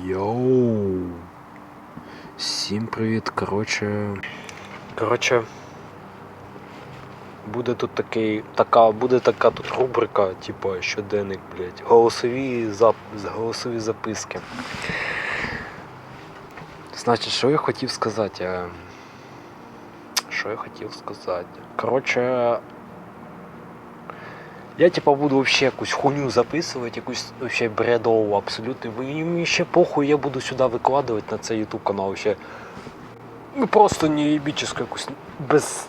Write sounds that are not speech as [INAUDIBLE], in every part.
Йоу. Всім привіт. Коротше. Коротше. Буде тут такий. Така, буде така тут рубрика, типу щоденник, блядь. Голосові зап... голосові записки. Значить, що я хотів сказати? Що я хотів сказати? Коротше. Я типа буду вообще якусь хуйню записувати, якусь вообще бредову абсолютно. Ви- Мені ще похуй, я буду сюди викладувати на цей YouTube канал вообще. Ну просто неебическую якусь без,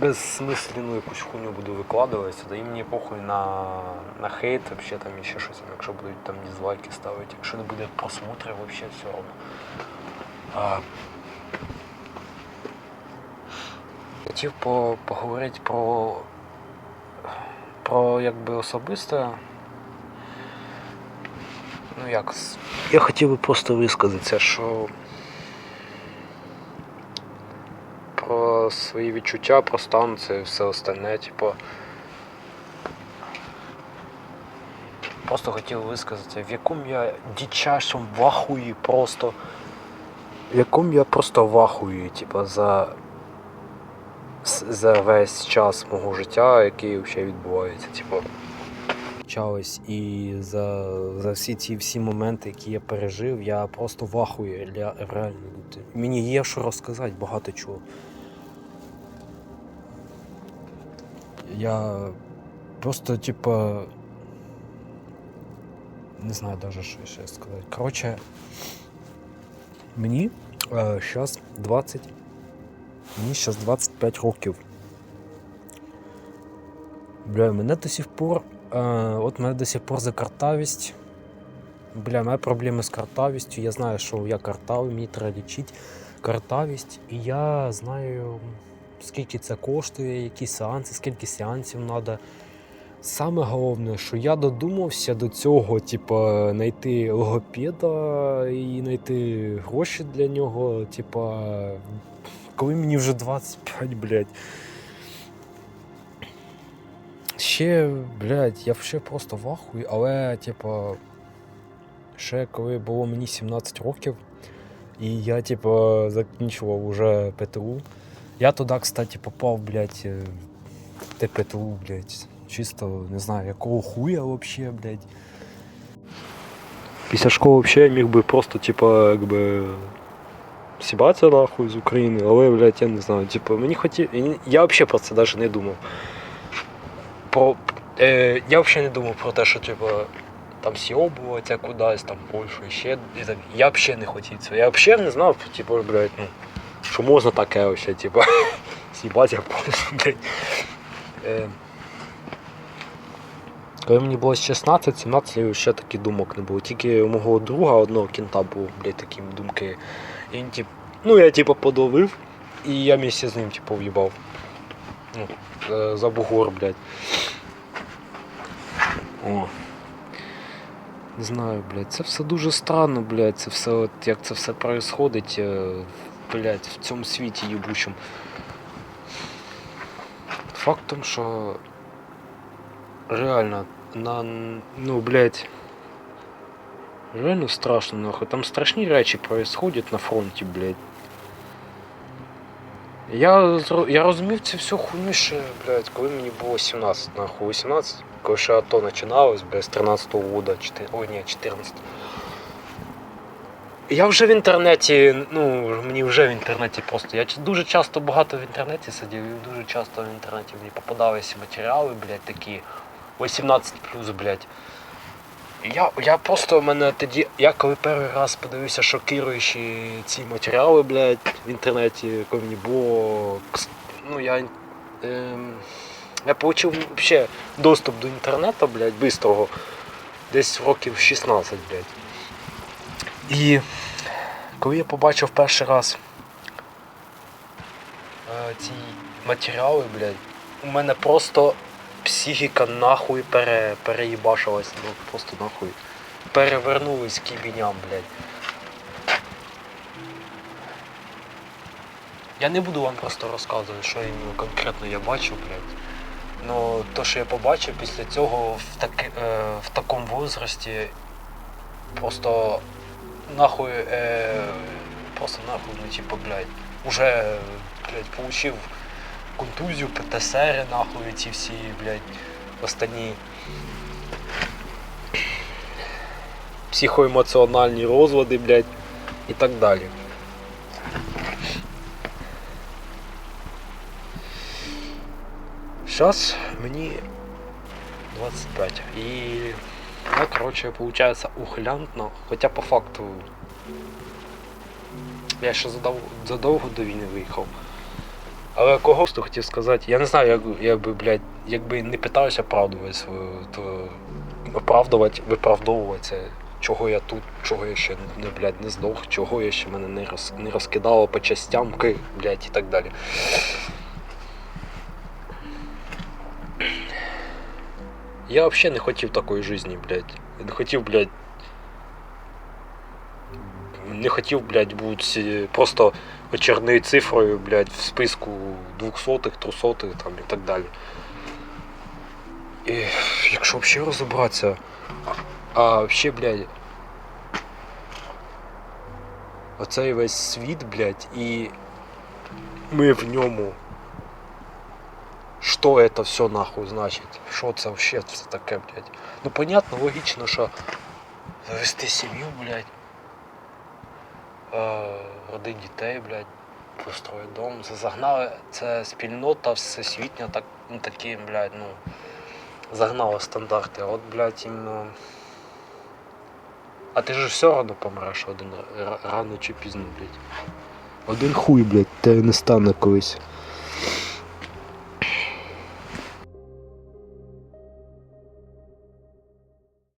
безсмисленну якусь хуйню буду викладувати сюди. І мені похуй на, на хейт, вообще там ще щось, якщо будуть там дізлайки ставити, якщо не буде просмотрів, вообще все одно. А, хотів по, поговорити про про якби особисте. Ну як. Я хотів би просто висказатися, що про свої відчуття, про стан, це все остальне, типу. Просто хотів висказатися, в якому я дичайшому вахуї просто. В якому я просто вахую, типу, за за весь час мого життя, який взагалі відбувається. Типу. І за, за всі ці всі моменти, які я пережив, я просто вахую. Я, реально. Мені є що розказати багато чого. Я просто, типа. Не знаю навіть, що ще сказати. Коротше, мені зараз 20. Мені зараз 25 років. Бля, мене до сих пор. Е, от мене до сих пор за картавість. Бля, мене проблеми з картавістю. Я знаю, що я картавий, мені треба лічити картавість. І я знаю, скільки це коштує, які сеанси, скільки сеансів треба. Саме головне, що я додумався до цього, типа, знайти логопеда і знайти гроші для нього, типа, коли мені вже 25, блядь. Ще, блядь, я ще просто вахую, але, типа, ще коли було мені 17 років, і я, типа, закінчував уже ПТУ. Я туди, кстати, попав, блядь, е, в те ПТУ, блядь. Чисто не знаю, якого хуя вообще, блядь. Після школи взагалі я міг би просто, типа, якби. Сібатися нахуй з України, але, блядь, я не знаю, типу, мені хотів. Я взагалі про це навіть не думав. Про, е, я взагалі не думав про те, що типу, там сьобуватися кудись, там Польщу, ще. Я взагалі не хотів цього. Я взагалі не знав, типу, блядь, ну, що можна таке взагалі, типу, [LAUGHS] сібатися Польщу, блядь. Е, коли мені було 16-17, ще таких думок не було. Тільки у мого друга одного кінта був, блядь, такі думки. І він, тип, ну я типу подовив, і я місці з ним, типу, в'їбав. Ну, е, за бугор, блядь. О. Не знаю, блядь, це все дуже странно, блядь, це все, от, як це все происходить, е, блядь, в цьому світі їбучому. Факт в тому, що реально на ну блядь, реально страшно нахуй. Там страшні речі происходять на фронті, блядь. Я, я розумів цю всю хуйню ще, блядь, коли мені було 17, нахуй, 18, коли ще АТО починалось, блядь, з 13-го года, 4, ой, ні, 14. Я вже в інтернеті, ну, мені вже в інтернеті просто. Я дуже часто багато в інтернеті сидів, і дуже часто в інтернеті мені попадалися матеріали, блядь, такі 18 блядь. Я, я просто в мене тоді, я коли перший раз подивився шокіруючі ці матеріали, блядь, в інтернеті, коли мені. Ну, я. Ем, я отримав взагалі доступ до інтернету, блядь, бистрого, десь років 16, блядь. І коли я побачив перший раз е, ці матеріали, блядь, у мене просто психіка нахуй пере, переїбашилась, ну просто нахуй. Перевернулись кібіням, блядь. Я не буду вам просто розказувати, що іменно конкретно я бачив, блядь. Ну, то, що я побачив після цього в, так, е, в такому возрасті, просто нахуй, е, просто нахуй, ну типа, блядь, уже, блядь, получив контузію, ПТСР, нахуй, ці всі, блядь, останні психоемоціональні розлади, блядь, і так далі. Зараз мені 25. І я, коротше, виходить ухилянтно, хоча по факту я ще задов... задовго до війни виїхав. Але кого просто хотів сказати, я не знаю, як, як би, блядь, якби не питався оправдувати свою, то оправдувати, виправдовуватися, чого я тут, чого я ще не, блядь, не здох, чого я ще мене не, роз, не розкидало по частям, блядь, і так далі. Я взагалі не хотів такої житті, блядь. Не хотів, блядь. Не хотів, блядь, бути просто очерною цифрою, блядь, в списку двохсотих, трьохсотих там і так далі. І якщо взагалі розібратися, а, а взагалі, блядь. Оцей весь світ, блядь, і ми в ньому. Что это все нахуй значить? Що це вообще це таке, блядь? Ну понятно, логічно, що завести сім'ю, блядь. Е, родити дітей, блядь, построїти дом. Це загнали, це спільнота всесвітня, так, ну, такі, блядь, ну, загнала стандарти. От, блядь, іменно. А ти ж все одно помреш один рано чи пізно, блядь. Один хуй, блядь, тебе не стане колись.